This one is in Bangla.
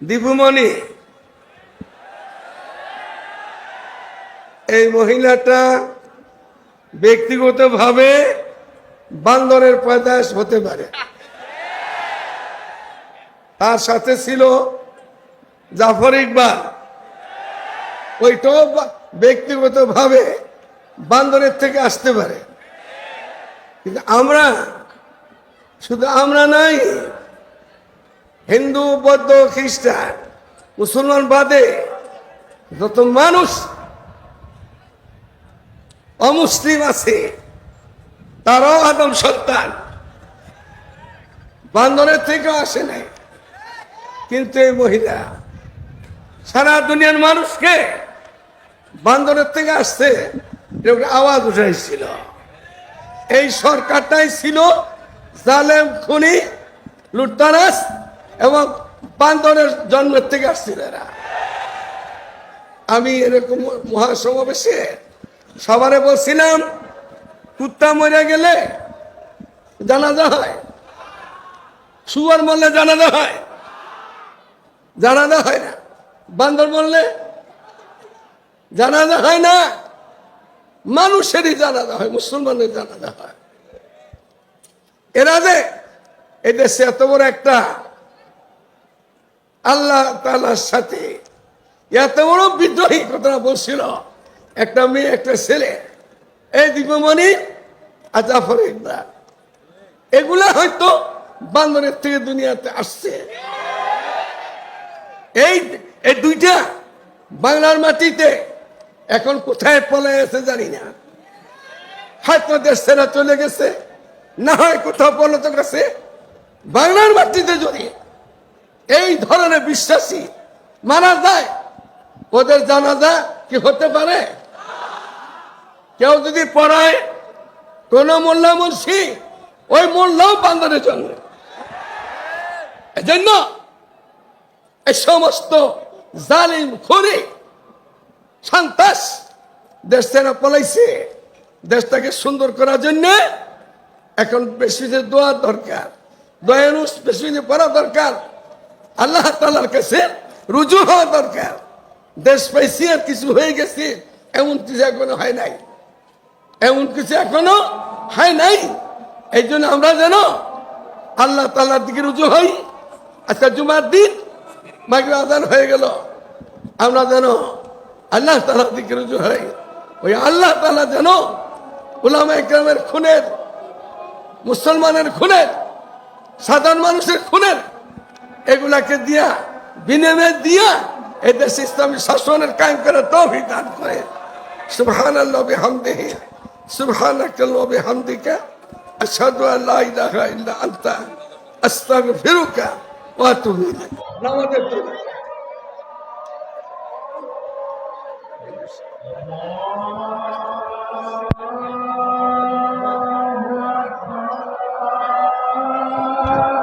দীপুমণি, এই মহিলাটা ব্যক্তিগতভাবে বান্দরের পয়দাস হতে পারে। তার সাথে ছিল জাফর ইকবাল। ওইটাও ব্যক্তিগতভাবে বান্দরের থেকে আসতে পারে। কিন্তু আমরা শুধু আমরা নাই হিন্দু, বৌদ্ধ, খ্রিস্টান, মুসলমান বাদে যত মানুষ অমুসলিম আছে, তারাও আদম সন্তান। বান্দরের থেকেও আসে নাই। কিন্তু এই মহিলা সারা দুনিয়ার মানুষকে বান্দরের থেকে এরকম আওয়াজ উঠাইছিল। এই সরকারটাই ছিল জালেম, খুনি লুটতারাস এবং বান্দরের জন্মের থেকে আসছিল এরা। আমি এরকম মহাসমাবেশে সবারে বলছিলাম, কুত্তা মরে গেলে জানাজা হয় সুয়ার মরলে জানাজা হয় জানাজা হয় না। বান্দর মরলে জানাজা হয় না, মানুষেরই জানাজা হয় মুসলমানের জানাজা হয়। এরা যে এই দেশে এত বড় একটা আল্লাহ তালার সাথে এত বড় বিদ্রোহী কথা বলছিল। একটা মেয়ে, একটা ছেলে। এই দীপমণি আর জাফর ইকবাল এগুলা হয়তো বান্দরের থেকে দুনিয়াতে আসছে। এই এই দুইটা বাংলার মাটিতে এখন কোথায় পলে আছে জানি না। হয়তো দেশ ছেড়ে চলে গেছে, না হয় কোথাও পলাতক আছে। বাংলার মাটিতে যদি এই ধরনের বিশ্বাসী মারা যায়? ওদের জানাজা কি হতে পারে? কেউ যদি পড়ায়, কোন মোল্লা মুন্সি ওই মোল্লাও বান্দরের জন্য। এজন্য এই সমস্ত জালিম, খুনি সন্তাস দেশ পলাইছে। দেশটাকে সুন্দর করার জন্য এখন বেশি যে দোয়ার দরকার, দয়ানুষ বেশি পড়া দরকার আল্লাহ তালার কাছে রুজু হওয়া দরকার। দেশ পাইছি আর কিছু হয়ে গেছে, এমন কিছু এখনও হয় নাই। এমন কিছু এখনও হয় নাই। এই জন্য আমরা যেন আল্লাহ তালার দিকে রুজু হই। আজকে জুমার দিন মাগরিব আজান হয়ে গেল। আমরা যেন আল্লাহ তালার দিকে রুজু হই। ওই আল্লাহ তালা যেন উলামা ইকরামের খুনের, মুসলমানের খুনের, সাধারণ মানুষের খুনের এগুলাকে দিয়া, বিনিময়ে দিয়া এই দেশ ইসলামী শাসনের কায়েম করে তৌফিক দান করে। সুবহান আল্লাহ বিহামদিহি, সুবহানাক আল্লাহ বিহামদিকা, আশহাদু আল্লা ইলাহা ইল্লা আনতা, আস্তাগফিরুকা ওয়া আতুবু ইলাইক। নামাজের দোয়া Allah